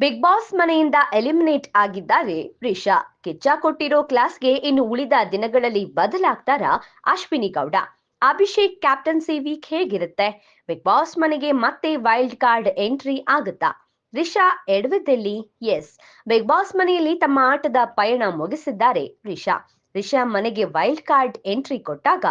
Big boss ಮನೆಯಿಂದ eliminate ಆಗಿದ್ದಾರೆ. ರಿಷಾ, ಕೆಚ್ಚ ಕೊಟ್ಟಿರೋ ಕ್ಲಾಸ್ಗೆ ಇನ್ನು ಉಳಿದ ದಿನಗಳಲ್ಲಿ ಬದಲಾಗ್ತಾರಾ ಅಶ್ವಿನಿ ಗೌಡ. ಅಭಿಷೇಕ್ ಕ್ಯಾಪ್ಟನ್ಸಿ ವೀಕ್ ಹೇಗಿರುತ್ತೆ? ಬಿಗ್ ಬಾಸ್ ಮನೆಗೆ ಮತ್ತೆ ವೈಲ್ಡ್ ಕಾರ್ಡ್ ಎಂಟ್ರಿ ಆಗುತ್ತಾ? ರಿಷಾ, ಎಡವಿದ್ದೆಲ್ಲಿ? ಎಸ್ ಬಿಗ್ ಬಾಸ್ ಮನೆಯಲ್ಲಿ ತಮ್ಮ ಆಟದ ಪಯಣ ಮುಗಿಸಿದ್ದಾರೆ ರಿಷಾ. ರಿಷಾ ಮನೆಗೆ ವೈಲ್ಡ್ ಕಾರ್ಡ್ ಎಂಟ್ರಿ ಕೊಟ್ಟಾಗ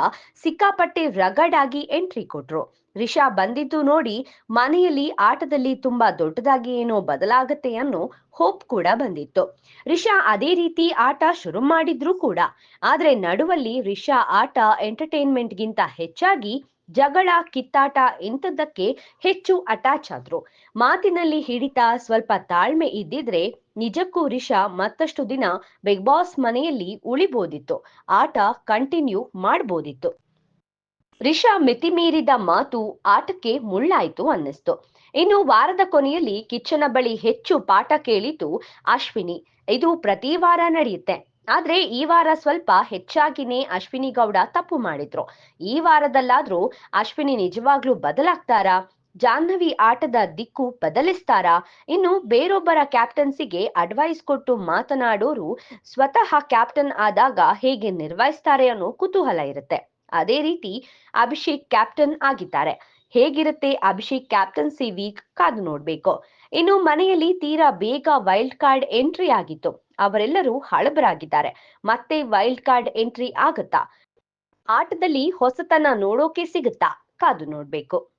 ಸಿಕ್ಕಾಪಟ್ಟೆ ರಗಡಾಗಿ ಎಂಟ್ರಿ ಕೊಟ್ರು. ರಿಷಾ ಬಂದಿದ್ದು ನೋಡಿ ಮನೆಯಲ್ಲಿ ಆಟದಲ್ಲಿ ತುಂಬಾ ದೊಡ್ಡದಾಗಿ ಏನೋ ಬದಲಾಗತ್ತೆ ಅನ್ನೋ ಹೋಪ್ ಕೂಡ ಬಂದಿತ್ತು. ರಿಷಾ ಅದೇ ರೀತಿ ಆಟ ಶುರು ಮಾಡಿದ್ರು ಕೂಡ, ಆದ್ರೆ ನಡುವಲ್ಲಿ ರಿಷಾ ಆಟ ಎಂಟರ್ಟೈನ್ಮೆಂಟ್ಗಿಂತ ಹೆಚ್ಚಾಗಿ ಜಗಳ, ಕಿತ್ತಾಟ ಇಂಥದ್ದಕ್ಕೆ ಹೆಚ್ಚು ಅಟ್ಯಾಚ್ ಆದ್ರು. ಮಾತಿನಲ್ಲಿ ಹಿಡಿತ ಸ್ವಲ್ಪ ತಾಳ್ಮೆ ಇದ್ದಿದ್ರೆ ನಿಜಕ್ಕೂ ರಿಷಾ ಮತ್ತಷ್ಟು ದಿನ ಬಿಗ್ ಬಾಸ್ ಮನೆಯಲ್ಲಿ ಉಳಿಬೋದಿತ್ತು. ಆಟ ಕಂಟಿನ್ಯೂ ಮಾಡ್ಬೋದಿತ್ತು. ರಿಷಾ ಮಿತಿ ಮೀರಿದ ಮಾತು ಆಟಕ್ಕೆ ಮುಳ್ಳಾಯ್ತು ಅನ್ನಿಸ್ತು. ಇನ್ನು ವಾರದ ಕೊನೆಯಲ್ಲಿ ಕಿಚ್ಚನ ಬಳಿ ಹೆಚ್ಚು ಪಾಠ ಕೇಳಿತು ಅಶ್ವಿನಿ. ಇದು ಪ್ರತಿ ವಾರ ನಡೆಯುತ್ತೆ. ಆದ್ರೆ ಈ ವಾರ ಸ್ವಲ್ಪ ಹೆಚ್ಚಾಗಿನೇ ಅಶ್ವಿನಿ ಗೌಡ ತಪ್ಪು ಮಾಡಿದ್ರು. ಈ ವಾರದಲ್ಲಾದ್ರೂ ಅಶ್ವಿನಿ ನಿಜವಾಗ್ಲೂ ಬದಲಾಗ್ತಾರಾ? ಜಾಹ್ನವಿ ಆಟದ ದಿಕ್ಕು ಬದಲಿಸ್ತಾರಾ? ಇನ್ನು ಬೇರೊಬ್ಬರ ಕ್ಯಾಪ್ಟನ್ಸಿಗೆ ಅಡ್ವೈಸ್ ಕೊಟ್ಟು ಮಾತನಾಡೋರು ಸ್ವತಃ ಕ್ಯಾಪ್ಟನ್ ಆದಾಗ ಹೇಗೆ ನಿರ್ವಹಿಸ್ತಾರೆ ಅನ್ನೋ ಕುತೂಹಲ ಇರುತ್ತೆ. ಅದೇ ರೀತಿ ಅಭಿಷೇಕ್ ಕ್ಯಾಪ್ಟನ್ ಆಗಿದ್ದಾರೆ. ಹೇಗಿರುತ್ತೆ ಅಭಿಷೇಕ್ ಕ್ಯಾಪ್ಟನ್ಸಿ ವೀಕ್ ಕಾದು ನೋಡ್ಬೇಕು. ಇನ್ನು ಮನೆಯಲ್ಲಿ ತೀರಾ ಬೇಗ ವೈಲ್ಡ್ ಕಾರ್ಡ್ ಎಂಟ್ರಿ ಆಗಿತ್ತು. ಅವರೆಲ್ಲರೂ ಹಳಬರಾಗಿದ್ದಾರೆ. ಮತ್ತೆ ವೈಲ್ಡ್ ಕಾರ್ಡ್ ಎಂಟ್ರಿ ಆಗತ್ತಾ? ಆಟದಲ್ಲಿ ಹೊಸತನ ನೋಡೋಕೆ ಸಿಗುತ್ತಾ? ಕಾದು ನೋಡ್ಬೇಕು.